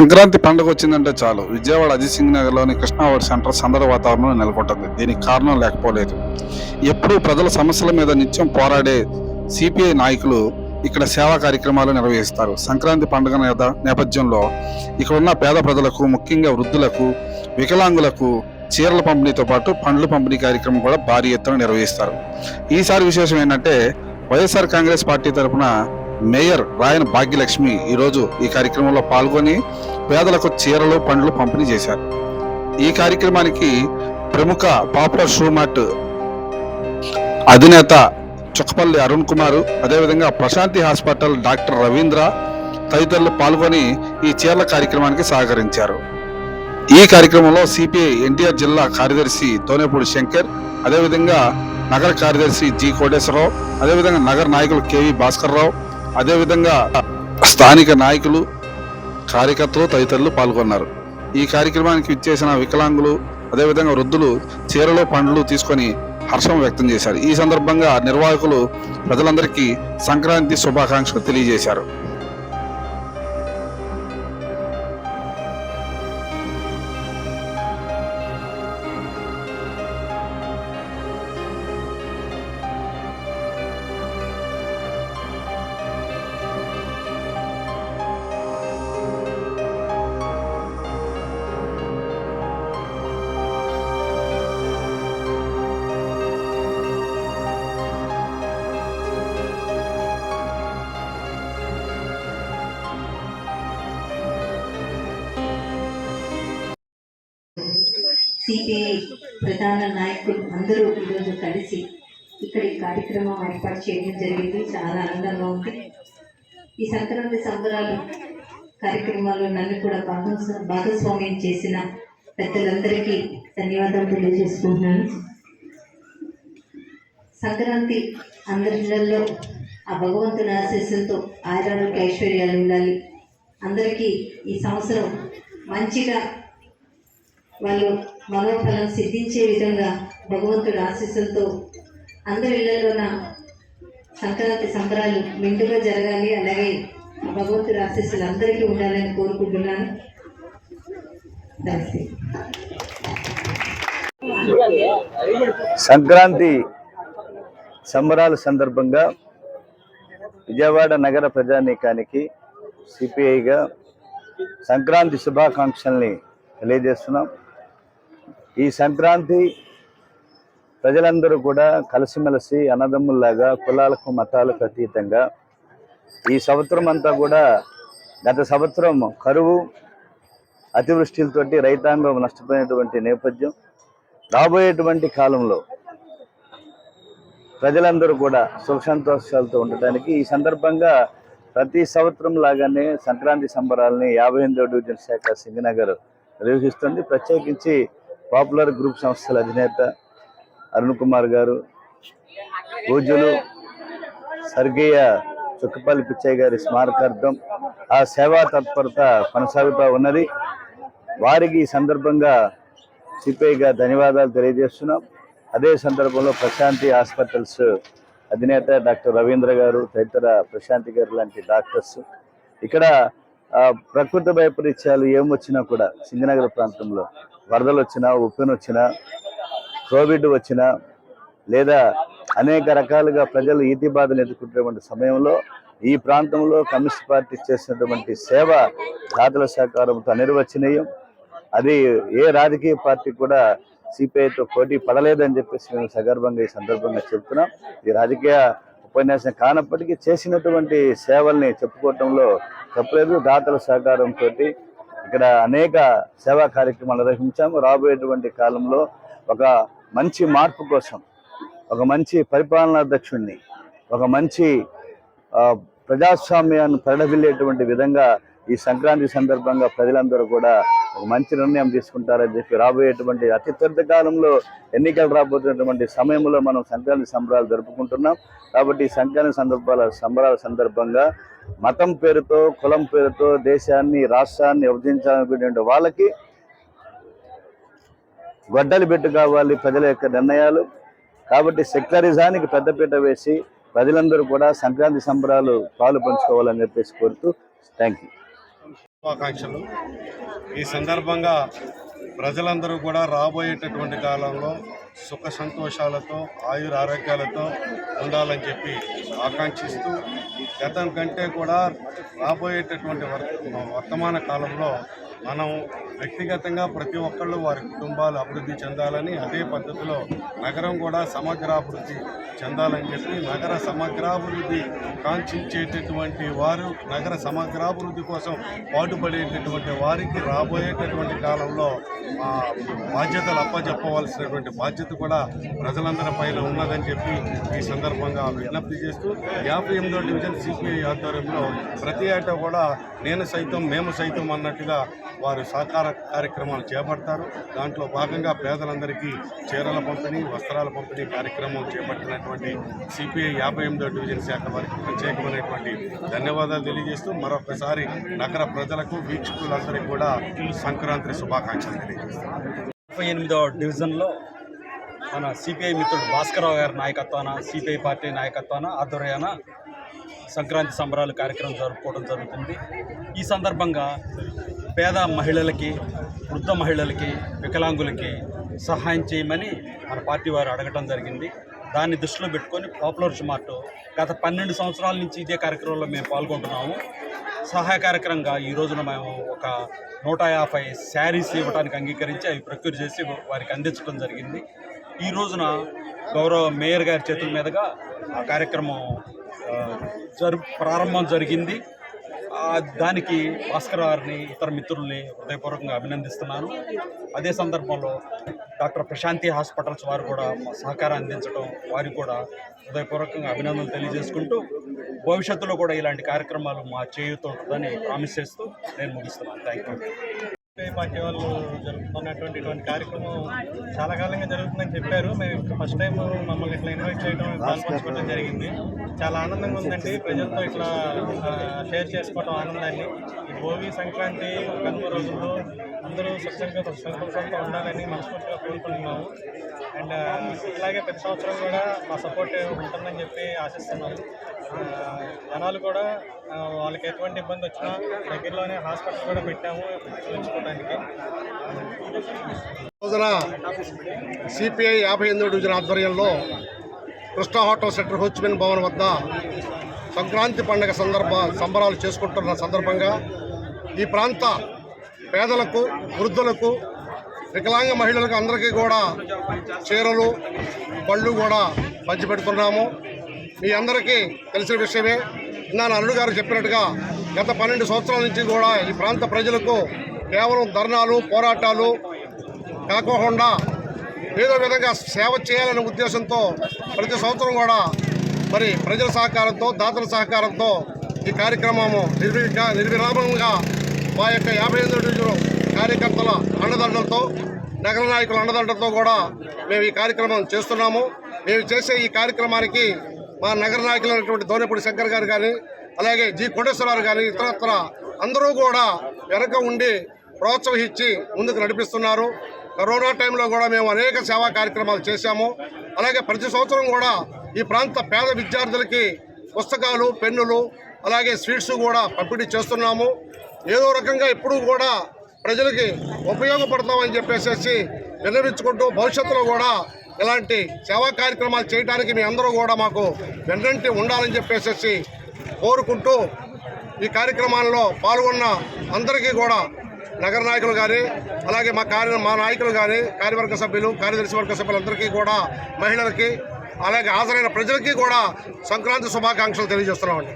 సంక్రాంతి పండుగ వచ్చిందంటే చాలు. విజయవాడ అజిత్ సింగ్ నగర్లోని కృష్ణావాడి సెంటర్ సందడి వాతావరణం నెలకొంటుంది. దీనికి కారణం లేకపోలేదు. ఎప్పుడూ ప్రజల సమస్యల మీద నిత్యం పోరాడే సిపిఐ నాయకులు ఇక్కడ సేవా కార్యక్రమాలు నిర్వహిస్తారు. సంక్రాంతి పండుగ నేపథ్యంలో ఇక్కడ ఉన్న పేద ప్రజలకు ముఖ్యంగా వృద్ధులకు వికలాంగులకు చీరల పంపిణీతో పాటు పండ్ల పంపిణీ కార్యక్రమం కూడా భారీ ఎత్తున నిర్వహిస్తారు. ఈసారి విశేషం ఏంటంటే వైఎస్ఆర్ కాంగ్రెస్ పార్టీ తరఫున మేయర్ రాయన భాగ్యలక్ష్మి ఈరోజు ఈ కార్యక్రమంలో పాల్గొని పేదలకు చీరలు పండ్లు పంపిణీ చేశారు. ఈ కార్యక్రమానికి ప్రముఖ పాపులర్ షూమార్ట్ అధినేత చుక్కపల్లి అరుణ్ కుమార్ అదేవిధంగా ప్రశాంతి హాస్పిటల్ డాక్టర్ రవీంద్ర తదితరులు పాల్గొని ఈ చీరల కార్యక్రమానికి సహకరించారు. ఈ కార్యక్రమంలో సిపిఐ ఎన్టీఆర్ జిల్లా కార్యదర్శి తోనేపూడి శంకర్ అదేవిధంగా నగర కార్యదర్శి జి కోటేశ్వరరావు అదేవిధంగా నగర నాయకులు కెవి భాస్కర్ రావు అదేవిధంగా స్థానిక నాయకులు కార్యకర్తలు తదితరులు పాల్గొన్నారు. ఈ కార్యక్రమానికి ఇచ్చేసిన వికలాంగులు అదేవిధంగా వృద్ధులు చీరలో పండ్లు తీసుకొని హర్షం వ్యక్తం చేశారు. ఈ సందర్భంగా నిర్వాహకులు ప్రజలందరికీ సంక్రాంతి శుభాకాంక్షలు తెలియజేశారు. సిపిఐ ప్రధాన నాయకులు అందరూ ఈరోజు కలిసి ఇక్కడ ఈ కార్యక్రమం ఏర్పాటు చేయడం జరిగింది. చాలా ఆనందంగా ఉంది. ఈ సంక్రాంతి సంబరాలు కార్యక్రమాల్లో నన్ను కూడా భాగస్వా- భాగస్వామ్యం చేసిన పెద్దలందరికీ ధన్యవాదాలు తెలియజేసుకుంటున్నాను. సంక్రాంతి అందరిలో ఆ భగవంతుని ఆశీస్సులతో ఆయురారోగ్య ఐశ్వర్యాలు ఉండాలి. అందరికీ ఈ సంవత్సరం మంచిగా వాళ్ళు మనోఫలం సిద్ధించే విధంగా భగవంతుడు ఆశీస్సులతో అందరి ఇళ్ళలోన సంక్రాంతి సంబరాలు మెండుగా జరగాలి. అలాగే భగవంతుడి ఆశీస్సులు అందరికీ ఉండాలని కోరుకుంటున్నాను. సంక్రాంతి సంబరాల సందర్భంగా విజయవాడ నగర ప్రజానీకానికి సిపిఐగా సంక్రాంతి శుభాకాంక్షల్ని తెలియజేస్తున్నాం. ఈ సంక్రాంతి ప్రజలందరూ కూడా కలిసిమెలిసి అన్నదమ్ముల్లాగా కులాలకు మతాలకు అతీతంగా ఈ సంవత్సరం అంతా కూడా గత సంవత్సరం కరువు అతివృష్టిలతోటి రైతాంగం నష్టపోయినటువంటి నేపథ్యం రాబోయేటువంటి కాలంలో ప్రజలందరూ కూడా సుఖ సంతోషాలతో ఉండటానికి ఈ సందర్భంగా ప్రతి సంవత్సరం లాగానే సంక్రాంతి సంబరాలని యాభై ఎనిమిదో డివిజన్ శాఖ సింగనగర్ నిర్వహిస్తుంది. ప్రత్యేకించి పాపులర్ గ్రూప్ సంస్థల అధినేత అరుణ్ కుమార్ గారు పూజలు స్వర్గీయ చుక్కపల్లి పిచ్చయ్య గారి స్మారకార్థం ఆ సేవా తత్పరత కొనసాగుతూ ఉన్నది. వారికి ఈ సందర్భంగా సిపిఐగా ధన్యవాదాలు తెలియజేస్తున్నాం. అదే సందర్భంలో ప్రశాంతి హాస్పిటల్స్ అధినేత డాక్టర్ రవీంద్ర గారు తదితర ప్రశాంతి గారు లాంటి డాక్టర్స్ ఇక్కడ ప్రకృతి వైపరీత్యాలు ఏమొచ్చినా కూడా సింగనగర ప్రాంతంలో వరదలు వచ్చినా ఉప్పెన వచ్చినా కోవిడ్ వచ్చినా లేదా అనేక రకాలుగా ప్రజలు ఈతి బాధలు ఎదుర్కొంటున్నటువంటి సమయంలో ఈ ప్రాంతంలో కమ్యూనిస్ట్ పార్టీ చేసినటువంటి సేవ దాతల సహకారంతో అనిర్వచనీయం. అది ఏ రాజకీయ పార్టీ కూడా సిపిఐతో పోటీ పడలేదని చెప్పేసి మేము సగర్భంగా ఈ సందర్భంగా చెప్తున్నాం. ఈ రాజకీయ ఉపన్యాసం కానప్పటికీ చేసినటువంటి సేవల్ని చెప్పుకోవటంలో తప్పలేదు. దాతల సహకారంతో ఇక్కడ అనేక సేవా కార్యక్రమాలు నిర్వహించాము. రాబోయేటువంటి కాలంలో ఒక మంచి మార్పు కోసం ఒక మంచి పరిపాలనాధ్యక్షుడిని ఒక మంచి ప్రజాస్వామ్యాన్ని పరిడవిల్లేటువంటి విధంగా ఈ సంక్రాంతి సందర్భంగా ప్రజలందరూ కూడా ఒక మంచి నిర్ణయం తీసుకుంటారని చెప్పి రాబోయేటువంటి అతి త్వరిత కాలంలో ఎన్నికలు రాబోతున్నటువంటి సమయంలో మనం సంక్రాంతి సంబరాలు జరుపుకుంటున్నాం. కాబట్టి ఈ సంక్రాంతి సందర్భాల సంబరాల సందర్భంగా మతం పేరుతో కులం పేరుతో దేశాన్ని రాష్ట్రాన్ని విభజించాలనుకునేటువంటి వాళ్ళకి గొడ్డలి పెట్టు కావాలి ప్రజల యొక్క నిర్ణయాలు. కాబట్టి సెక్యులరిజానికి పెద్దపీట వేసి ప్రజలందరూ కూడా సంక్రాంతి సంబరాలు పాలు పంచుకోవాలని చెప్పేసి కోరుతూ థ్యాంక్ యూ ఈ సందర్భంగా ప్రజలందరూ కూడా రాబోయేటటువంటి కాలంలో సుఖ సంతోషాలతో ఆయుర ఆరోగ్యాలతో ఉండాలని చెప్పి ఆకాంక్షిస్తూ గతం కంటే కూడా రాబోయేటటువంటి వర్- వర్తమాన కాలంలో మనం వ్యక్తిగతంగా ప్రతి ఒక్కళ్ళు వారి కుటుంబాలు అభివృద్ధి చెందాలని అదే పద్ధతిలో నగరం కూడా సమగ్రాభివృద్ధి చెందాలని చెప్పి నగర సమగ్రాభివృద్ధి కాంక్షించేటటువంటి వారు నగర సమగ్రాభివృద్ధి కోసం పాటుపడేటటువంటి వారికి రాబోయేటటువంటి కాలంలో బాధ్యతలు అప్పచెప్పవలసినటువంటి బాధ్యత కూడా ప్రజలందరి పైన ఉన్నదని చెప్పి ఈ సందర్భంగా విజ్ఞప్తి చేస్తూ యాభై ఎనిమిదో డివిజన్ సిపిఐ ఆధ్వర్యంలో ప్రతి ఏటా కూడా నేను సైతం మేము సైతం అన్నట్టుగా వారు సహకారం కార్యక్రమాలు చేపడతారు. దాంట్లో భాగంగా పేదలందరికీ చీరల పంపిణీ వస్త్రాల పంపిణీ కార్యక్రమం చేపట్టినటువంటి సిపిఐ యాభై ఎనిమిదో డివిజన్ శాఖ వారికి ప్రత్యేకమైనటువంటి ధన్యవాదాలు తెలియజేస్తూ మరొకసారి నగర ప్రజలకు వీక్షకులందరికీ కూడా సంక్రాంతి శుభాకాంక్షలు తెలియజేస్తాను. ముప్పై ఎనిమిదవ డివిజన్లో మన సిపిఐ మిత్రుడు భాస్కరరావు గారి నాయకత్వాన సిపిఐ పార్టీ నాయకత్వాన ఆధ్వర్యాన సంక్రాంతి సంబరాలు కార్యక్రమం జరుపుకోవడం జరుగుతుంది. ఈ సందర్భంగా పేద మహిళలకి వృద్ధ మహిళలకి వికలాంగులకి సహాయం చేయమని మన పార్టీ వారు అడగటం జరిగింది. దాన్ని దృష్టిలో పెట్టుకొని పాపులర్ స్మార్ట్ గత పన్నెండు సంవత్సరాల నుంచి ఇదే కార్యక్రమంలో మేము పాల్గొంటున్నాము. సహాయ కార్యక్రమంగా ఈ రోజున మేము ఒక నూట యాభై శారీస్ ఇవ్వడానికి అంగీకరించి అవి ప్రొక్యూర్ చేసి వారికి అందించడం జరిగింది. ఈ రోజున గౌరవ మేయర్ గారి చేతుల మీదుగా ఆ కార్యక్రమం జరు ప్రారంభం జరిగింది. దానికి భాస్కర్ గారిని ఇతర మిత్రుల్ని హృదయపూర్వకంగా అభినందిస్తున్నాను. అదే సందర్భంలో డాక్టర్ ప్రశాంతి హాస్పిటల్స్ వారు కూడా సహకారం అందించడం వారికి కూడా హృదయపూర్వకంగా అభినందనలు తెలియజేసుకుంటూ భవిష్యత్తులో కూడా ఇలాంటి కార్యక్రమాలు మా చేయుతో ఉంటుందని ప్రామిస్ చేస్తూ నేను ముగిస్తున్నాను. థ్యాంక్ యూ పార్టీ వాళ్ళు జరుపుతున్నటువంటి ఇటువంటి కార్యక్రమం చాలా కాలంగా జరుగుతుందని చెప్పారు. మేము ఫస్ట్ టైం మమ్మల్ని ఇట్లా ఇన్వైట్ చేయడం పాల్పంచుకోవడం జరిగింది. చాలా ఆనందంగా ఉందండి. ప్రజలతో ఇట్లా షేర్ చేసుకోవడం ఆనందాన్ని. ఈ భోగి సంక్రాంతి కనుమ రోజుల్లో అందరూ సుఖంగా సంతోషంతో ఉండాలని మనస్ఫూర్తిగా కోరుకుంటున్నాము. అండ్ ఇట్లాగే ప్రతి సంవత్సరం కూడా మా సపోర్ట్ ఉంటుందని చెప్పి ఆశిస్తున్నాము. ఆ, జనాలు కూడా వాళ్ళకి ఎటువంటి ఇబ్బంది వచ్చినా దగ్గరలోనే హాస్పిటల్ కూడా పెట్టాము ఉంచుకోవడానికి రోజున సిపిఐ యాభై ఎనిమిది డివిజన్ ఆధ్వర్యంలో కృష్ణా హోటల్ సెంటర్ హోచ్మెన్ భవన్ వద్ద సంక్రాంతి పండుగ సందర్భ సంబరాలు చేసుకుంటున్న సందర్భంగా ఈ ప్రాంత పేదలకు వృద్ధులకు వికలాంగ మహిళలకు అందరికీ కూడా చీరలు పళ్ళు కూడా పంచిపెడుతున్నాము. మీ అందరికీ తెలిసిన విషయమే. నాన్న అల్లుడు గారు చెప్పినట్టుగా గత పన్నెండు సంవత్సరాల నుంచి కూడా ఈ ప్రాంత ప్రజలకు కేవలం ధర్నాలు పోరాటాలు కాకోకుండా ఏదో విధంగా సేవ చేయాలనే ఉద్దేశంతో ప్రతి సంవత్సరం కూడా మరి ప్రజల సహకారంతో దాతల సహకారంతో ఈ కార్యక్రమము నిర్విగా నిర్విరామంగా మా యొక్క యాభై ఎనిమిది డివిజన్ కార్యకర్తల అండదండలతో నగర నాయకుల అండదండలతో కూడా మేము ఈ కార్యక్రమం చేస్తున్నాము. మేము చేసే ఈ కార్యక్రమానికి మా నగర నాయకులు అయినటువంటి దోనపూడి శంకర్ గారు కానీ అలాగే జి కోటేశ్వరరావు కానీ ఇతరత్ర అందరూ కూడా వెనక ఉండి ప్రోత్సహించి ముందుకు నడిపిస్తున్నారు. కరోనా టైంలో కూడా మేము అనేక సేవా కార్యక్రమాలు చేశాము. అలాగే ప్రతి సంవత్సరం కూడా ఈ ప్రాంత పేద విద్యార్థులకి పుస్తకాలు పెన్నులు అలాగే స్వీట్స్ కూడా పంపిణీ చేస్తున్నాము. ఏదో రకంగా ఎప్పుడూ కూడా ప్రజలకి ఉపయోగపడతామని చెప్పేసి విన్నవించుకుంటూ భవిష్యత్తులో కూడా ఇలాంటి సేవా కార్యక్రమాలు చేయడానికి మీ అందరూ కూడా మాకు వెన్నంటి ఉండాలని చెప్పేసి కోరుకుంటూ ఈ కార్యక్రమాల్లో పాల్గొన్న అందరికీ కూడా నగర నాయకులు కానీ అలాగే మా కార్య మా నాయకులు కానీ కార్యవర్గ సభ్యులు కార్యదర్శి వర్గ సభ్యులందరికీ కూడా మహిళలకి అలాగే హాజరైన ప్రజలకి కూడా సంక్రాంతి శుభాకాంక్షలు తెలియజేస్తున్నామండి.